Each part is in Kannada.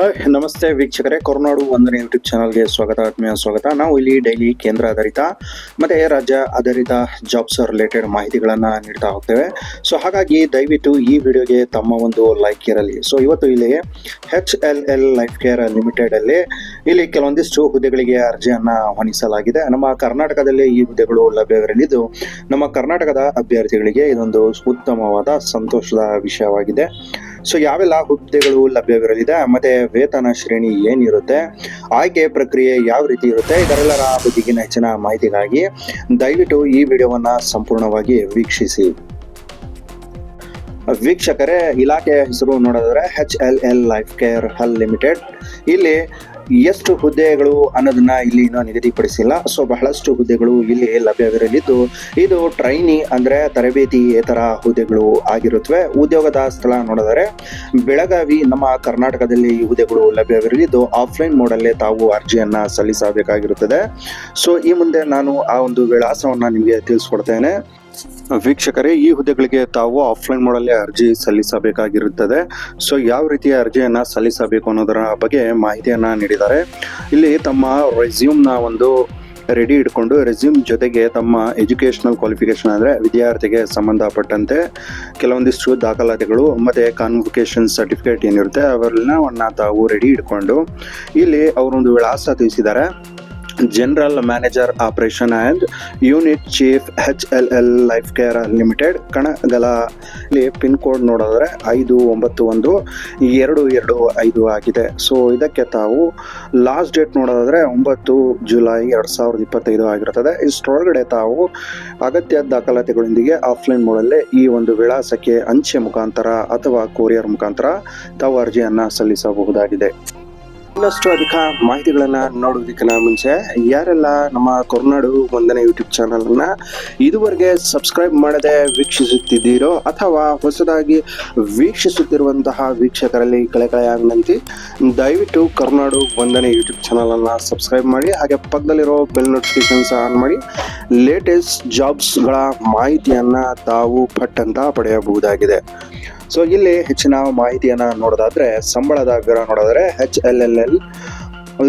ಹಾಯ್, ನಮಸ್ತೆ ವೀಕ್ಷಕರೇ. ಕೊರನಾಡು ಒಂದನೇ ಯೂಟ್ಯೂಬ್ ಚಾನಲ್ಗೆ ಸ್ವಾಗತ, ಆತ್ಮೀಯ ಸ್ವಾಗತ. ನಾವು ಇಲ್ಲಿ ಡೈಲಿ ಕೇಂದ್ರ ಆಧಾರಿತ ಮತ್ತೆ ರಾಜ್ಯ ಆಧಾರಿತ ಜಾಬ್ಸ್ ರಿಲೇಟೆಡ್ ಮಾಹಿತಿಗಳನ್ನು ನೀಡ್ತಾ ಹೋಗ್ತೇವೆ. ಸೊ ಹಾಗಾಗಿ ದಯವಿಟ್ಟು ಈ ವಿಡಿಯೋಗೆ ತಮ್ಮ ಒಂದು ಲೈಕ್ ಇರಲಿ. ಸೊ ಇವತ್ತು ಇಲ್ಲಿ H L L life care limited ಅಲ್ಲಿ ಇಲ್ಲಿ ಕೆಲವೊಂದಿಷ್ಟು ಹುದ್ದೆಗಳಿಗೆ ಅರ್ಜಿಯನ್ನು ಆಹ್ವಾನಿಸಲಾಗಿದೆ ನಮ್ಮ ಕರ್ನಾಟಕದಲ್ಲಿ ಈ ಹುದ್ದೆಗಳು ಲಭ್ಯವಿರಲಿದ್ದು, ನಮ್ಮ ಕರ್ನಾಟಕದ ಅಭ್ಯರ್ಥಿಗಳಿಗೆ ಇದೊಂದು ಉತ್ತಮವಾದ, ಸಂತೋಷದ ವಿಷಯವಾಗಿದೆ. ಸೊ ಯಾವೆಲ್ಲ ಹುದ್ದೆಗಳು ಲಭ್ಯವಿರಲಿದೆ, ಮತ್ತೆ ವೇತನ ಶ್ರೇಣಿ ಏನಿರುತ್ತೆ, ಆಯ್ಕೆ ಪ್ರಕ್ರಿಯೆ ಯಾವ ರೀತಿ ಇರುತ್ತೆ, ಇದರೆಲ್ಲರ ಬಗೆಗಿನ ಹೆಚ್ಚಿನ ಮಾಹಿತಿಗಾಗಿ ದಯವಿಟ್ಟು ಈ ವಿಡಿಯೋವನ್ನ ಸಂಪೂರ್ಣವಾಗಿ ವೀಕ್ಷಿಸಿ. ವೀಕ್ಷಕರೇ ಇಲಾಖೆಯ ಹೆಸರು ನೋಡಿದ್ರೆ H L L life care ಹಲ್ ಲಿಮಿಟೆಡ್ ಇಲ್ಲಿ ಎಷ್ಟು ಹುದ್ದೆಗಳು ಅನ್ನೋದನ್ನ ಇಲ್ಲಿ ಇನ್ನೂ ನಿಗದಿಪಡಿಸಿಲ್ಲ. ಸೊ ಬಹಳಷ್ಟು ಹುದ್ದೆಗಳು ಇಲ್ಲಿ ಲಭ್ಯವಿರಲಿದ್ದು, ಇದು ಟ್ರೈನಿ ಅಂದ್ರೆ ತರಬೇತಿಯೇತರ ಹುದ್ದೆಗಳು ಆಗಿರುತ್ತವೆ. ಉದ್ಯೋಗದ ಸ್ಥಳ ನೋಡಿದರೆ, ಬೆಳಗಾವಿ, ನಮ್ಮ ಕರ್ನಾಟಕದಲ್ಲಿ ಈ ಹುದ್ದೆಗಳು ಲಭ್ಯವಿರಲಿದ್ದು ಆಫ್ಲೈನ್ ಮೋಡಲ್ಲೇ ತಾವು ಅರ್ಜಿಯನ್ನ ಸಲ್ಲಿಸಬೇಕಾಗಿರುತ್ತದೆ. ಸೊ ಈ ಮುಂದೆ ನಾನು ಆ ಒಂದು ವಿಳಾಸವನ್ನ ನಿಮಗೆ ತಿಳಿಸ್ಕೊಡ್ತೇನೆ. ವೀಕ್ಷಕರೇ, ಈ ಹುದ್ದೆಗಳಿಗೆ ತಾವು ಆಫ್ಲೈನ್ ಮಾಡಲ್ಲೇ ಅರ್ಜಿ ಸಲ್ಲಿಸಬೇಕಾಗಿರುತ್ತದೆ. ಸೊ ಯಾವ ರೀತಿಯ ಅರ್ಜಿಯನ್ನ ಸಲ್ಲಿಸಬೇಕು ಅನ್ನೋದರ ಬಗ್ಗೆ ಮಾಹಿತಿಯನ್ನ ನೀಡಿದ್ದಾರೆ. ಇಲ್ಲಿ ತಮ್ಮ ರೆಸ್ಯೂಮ್ನ ಒಂದು ರೆಡಿ ಇಟ್ಕೊಂಡು ರೆಸ್ಯೂಮ್ ಜೊತೆಗೆ ತಮ್ಮ ಎಜುಕೇಷನಲ್ ಕ್ವಾಲಿಫಿಕೇಶನ್ ಅಂದರೆ ವಿದ್ಯಾರ್ಥಿಗೆ ಸಂಬಂಧಪಟ್ಟಂತೆ ಕೆಲವೊಂದಿಷ್ಟು ದಾಖಲಾತಿಗಳು, ಮತ್ತು ಕಾನ್ವಿಕೇಶನ್ ಸರ್ಟಿಫಿಕೇಟ್ ಏನಿರುತ್ತೆ ಅವೆಲ್ಲವನ್ನ ತಾವು ರೆಡಿ ಇಟ್ಕೊಂಡು, ಇಲ್ಲಿ ಅವರೊಂದು ವಿಳಾಸ ತಿಳಿಸಿದ್ದಾರೆ. General manager operation and unit chief H L L life care limited Kanagala ಇಲ್ಲಿ ಪಿನ್ ಕೋಡ್ ನೋಡಿದ್ರೆ ಐದು ಒಂಬತ್ತು ಒಂದು ಎರಡು ಎರಡು ಐದು ಆಗಿದೆ. ಸೊ ಇದಕ್ಕೆ ತಾವು ಲಾಸ್ಟ್ ಡೇಟ್ ನೋಡೋದಾದರೆ ಒಂಬತ್ತು ಜುಲೈ ಎರಡು ಸಾವಿರದ ಇಪ್ಪತ್ತೈದು ಆಗಿರುತ್ತದೆ. ಇಷ್ಟರೊಳಗಡೆ ತಾವು ಅಗತ್ಯ ದಾಖಲಾತಿಗಳೊಂದಿಗೆ ಆಫ್ಲೈನ್ ಮೋಡಲ್ಲೇ ಈ ಒಂದು ವಿಳಾಸಕ್ಕೆ ಅಂಚೆ ಮುಖಾಂತರ ಅಥವಾ ಕೊರಿಯರ್ ಮುಖಾಂತರ ತಾವು ಅರ್ಜಿಯನ್ನು ಸಲ್ಲಿಸಬಹುದಾಗಿದೆ. ಇನ್ನಷ್ಟು ಅಧಿಕ ಮಾಹಿತಿಗಳನ್ನ ನೋಡೋದಕ್ಕಿಂತ ಮುಂಚೆ, ಯಾರೆಲ್ಲ ನಮ್ಮ ಕೊರನಾಡು ಒಂದನೇ ಯೂಟ್ಯೂಬ್ ಚಾನಲ್ ಅನ್ನ ಇದುವರೆಗೆ ಸಬ್ಸ್ಕ್ರೈಬ್ ಮಾಡದೆ ವೀಕ್ಷಿಸುತ್ತಿದ್ದೀರೋ ಅಥವಾ ಹೊಸದಾಗಿ ವೀಕ್ಷಿಸುತ್ತಿರುವಂತಹ ವೀಕ್ಷಕರಲ್ಲಿ ಕಳೆಕಳೆಯ ವಿನಂತಿ ದಯವಿಟ್ಟು ಕರ್ನಾಡು ಒಂದನೇ ಯೂಟ್ಯೂಬ್ ಚಾನಲ್ ಅನ್ನ ಸಬ್ಸ್ಕ್ರೈಬ್ ಮಾಡಿ, ಹಾಗೆ ಪಕ್ಕದಲ್ಲಿರೋ ಬೆಲ್ ನೋಟಿಫಿಕೇಶನ್ಸ್ ಆನ್ ಮಾಡಿ, ಲೇಟೆಸ್ಟ್ ಜಾಬ್ಸ್ಗಳ ಮಾಹಿತಿಯನ್ನ ತಾವು ಪಟ್ಟಂತ ಪಡೆಯಬಹುದಾಗಿದೆ. ಸೊ ಇಲ್ಲಿ ಹೆಚ್ಚಿನ ಮಾಹಿತಿಯನ್ನು ನೋಡೋದಾದರೆ, ಸಂಬಳದ ವಿವರ ನೋಡಿದ್ರೆ H L L L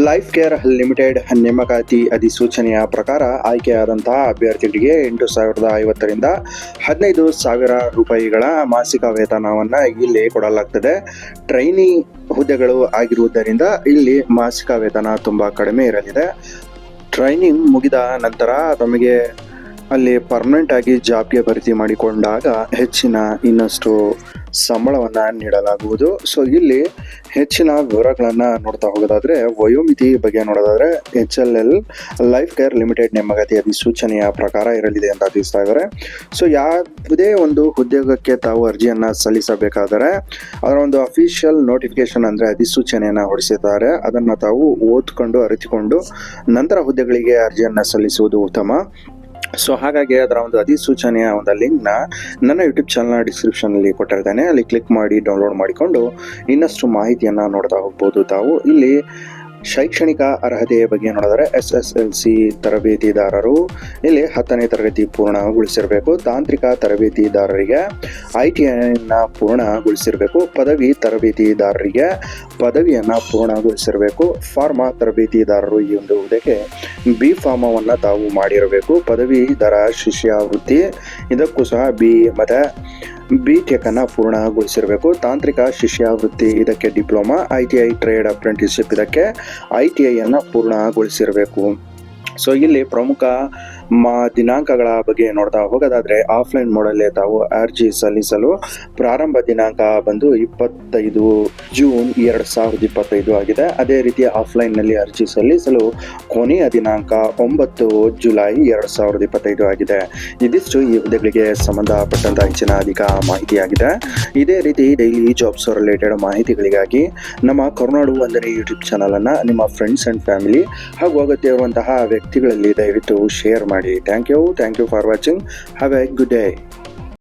life care limited ನೇಮಕಾತಿ ಅಧಿಸೂಚನೆಯ ಪ್ರಕಾರ ಆಯ್ಕೆಯಾದಂತಹ ಅಭ್ಯರ್ಥಿಗಳಿಗೆ ಎಂಟು ಸಾವಿರದ ಐವತ್ತರಿಂದ ಹದಿನೈದು ಸಾವಿರ ರೂಪಾಯಿಗಳ ಮಾಸಿಕ ವೇತನವನ್ನು ಇಲ್ಲಿ ಕೊಡಲಾಗ್ತದೆ. ಟ್ರೈನಿ ಹುದ್ದೆಗಳು ಆಗಿರುವುದರಿಂದ ಇಲ್ಲಿ ಮಾಸಿಕ ವೇತನ ತುಂಬ ಕಡಿಮೆ ಇರಲಿದೆ. ಟ್ರೈನಿಂಗ್ ಮುಗಿದ ನಂತರ ತಮಗೆ ಅಲ್ಲಿ ಪರ್ಮನೆಂಟ್ ಆಗಿ ಜಾಬ್ಗೆ ಭರ್ತಿ ಮಾಡಿಕೊಂಡಾಗ ಹೆಚ್ಚಿನ ಇನ್ನಷ್ಟು ಸಂಬಳವನ್ನ ನೀಡಲಾಗುವುದು. ಸೊ ಇಲ್ಲಿ ಹೆಚ್ಚಿನ ವಿವರಗಳನ್ನ ನೋಡ್ತಾ ಹೋಗೋದಾದ್ರೆ, ವಯೋಮಿತಿ ಬಗ್ಗೆ ನೋಡೋದಾದ್ರೆ H L L life care limited ನೇಮಕಾತಿ ಅಧಿಸೂಚನೆಯ ಪ್ರಕಾರ ಇರಲಿದೆ ಅಂತ ತಿಳಿಸ್ತಾ ಇದ್ದಾರೆ ಸೊ ಯಾವುದೇ ಒಂದು ಉದ್ಯೋಗಕ್ಕೆ ತಾವು ಅರ್ಜಿಯನ್ನ ಸಲ್ಲಿಸಬೇಕಾದರೆ, ಅದರ ಒಂದು ಅಫಿಷಿಯಲ್ ನೋಟಿಫಿಕೇಶನ್ ಅಂದ್ರೆ ಅಧಿಸೂಚನೆಯನ್ನ ಹೊರಡಿಸಿದ್ದಾರೆ. ಅದನ್ನ ತಾವು ಓದ್ಕೊಂಡು, ಅರಿತುಕೊಂಡು, ನಂತರ ಹುದ್ದೆಗಳಿಗೆ ಅರ್ಜಿಯನ್ನ ಸಲ್ಲಿಸುವುದು ಉತ್ತಮ. ಸೊ ಹಾಗಾಗಿ ಅದರ ಒಂದು ಅಧಿಸೂಚನೆಯ ಒಂದು ಲಿಂಕ್ನ ನನ್ನ ಯೂಟ್ಯೂಬ್ ಚಾನಲ್ನ ಡಿಸ್ಕ್ರಿಪ್ಷನಲ್ಲಿ ಕೊಟ್ಟಿರ್ತೇನೆ. ಅಲ್ಲಿ ಕ್ಲಿಕ್ ಮಾಡಿ ಡೌನ್ಲೋಡ್ ಮಾಡಿಕೊಂಡು ಇನ್ನಷ್ಟು ಮಾಹಿತಿಯನ್ನು ನೋಡ್ತಾ ಹೋಗ್ಬೋದು ತಾವು. ಇಲ್ಲಿ ಶೈಕ್ಷಣಿಕ ಅರ್ಹತೆಯ ಬಗ್ಗೆ ನೋಡಿದರೆ ಎಸ್ ಎಸ್ ಎಲ್ ಸಿ ತರಬೇತಿದಾರರು ಇಲ್ಲಿ ಹತ್ತನೇ ತರಗತಿ ಪೂರ್ಣಗೊಳಿಸಿರಬೇಕು. ತಾಂತ್ರಿಕ ತರಬೇತಿದಾರರಿಗೆ ಐ ಟಿ ಐನ ಪೂರ್ಣಗೊಳಿಸಿರಬೇಕು. ಪದವಿ ತರಬೇತಿದಾರರಿಗೆ ಪದವಿಯನ್ನು ಪೂರ್ಣಗೊಳಿಸಿರಬೇಕು. ಫಾರ್ಮಾ ತರಬೇತಿದಾರರು ಈ ಒಂದು ಹುದ್ದೆಗೆ ಬಿ ಫಾರ್ಮವನ್ನು ತಾವು ಮಾಡಿರಬೇಕು. ಪದವೀಧರ ಶಿಷ್ಯಾವೃತ್ತಿ. ಇದಕ್ಕೂ ಸಹ ಬಿ ಮತ್ತು ಬಿ ಟೆಕ್ ಅನ್ನ ಪೂರ್ಣಗೊಳಿಸಿರಬೇಕು. ತಾಂತ್ರಿಕ ಶಿಷ್ಯಾವೃತ್ತಿ ಇದಕ್ಕೆ diploma I T I trade apprenticeship ಇದಕ್ಕೆ ಐ ಟಿ ಐಯನ್ನು ಪೂರ್ಣಗೊಳಿಸಿರಬೇಕು. ಸೊ ಇಲ್ಲಿ ಪ್ರಮುಖ ಮಾ ದಿನಾಂಕಗಳ ಬಗ್ಗೆ ನೋಡ್ತಾ ಹೋಗೋದಾದ್ರೆ ಆಫ್ಲೈನ್ ಮೋಡಲ್ಲೇ ತಾವು ಅರ್ಜಿ ಸಲ್ಲಿಸಲು ಪ್ರಾರಂಭ ದಿನಾಂಕ ಬಂದು ಇಪ್ಪತ್ತೈದು ಜೂನ್ ಎರಡು ಸಾವಿರದ ಇಪ್ಪತ್ತೈದು ಆಗಿದೆ. ಅದೇ ರೀತಿ ಆಫ್ಲೈನ್ನಲ್ಲಿ ಅರ್ಜಿ ಸಲ್ಲಿಸಲು ಕೊನೆಯ ದಿನಾಂಕ ಒಂಬತ್ತು ಜುಲೈ ಎರಡು ಸಾವಿರದ ಇಪ್ಪತ್ತೈದು ಆಗಿದೆ. ಇದಿಷ್ಟು ಈ ಹುದ್ದೆಗಳಿಗೆ ಸಂಬಂಧಪಟ್ಟಂತ ಹೆಚ್ಚಿನ ಅಧಿಕ ಮಾಹಿತಿಯಾಗಿದೆ. ಇದೇ ರೀತಿ ಡೈಲಿ ಜಾಬ್ಸ್ ರಿಲೇಟೆಡ್ ಮಾಹಿತಿಗಳಿಗಾಗಿ ನಮ್ಮ ಕರುನಾಡು ಒಂದನೇ ಯೂಟ್ಯೂಬ್ ಚಾನಲನ್ನು ನಿಮ್ಮ ಫ್ರೆಂಡ್ಸ್ ಆ್ಯಂಡ್ ಫ್ಯಾಮಿಲಿ ಹಾಗೂ ಅಗತ್ಯ ಇರುವಂತಹ ವ್ಯಕ್ತಿಗಳಲ್ಲಿ ದಯವಿಟ್ಟು share ಮಾಡಿ thank you thank you for watching have a good day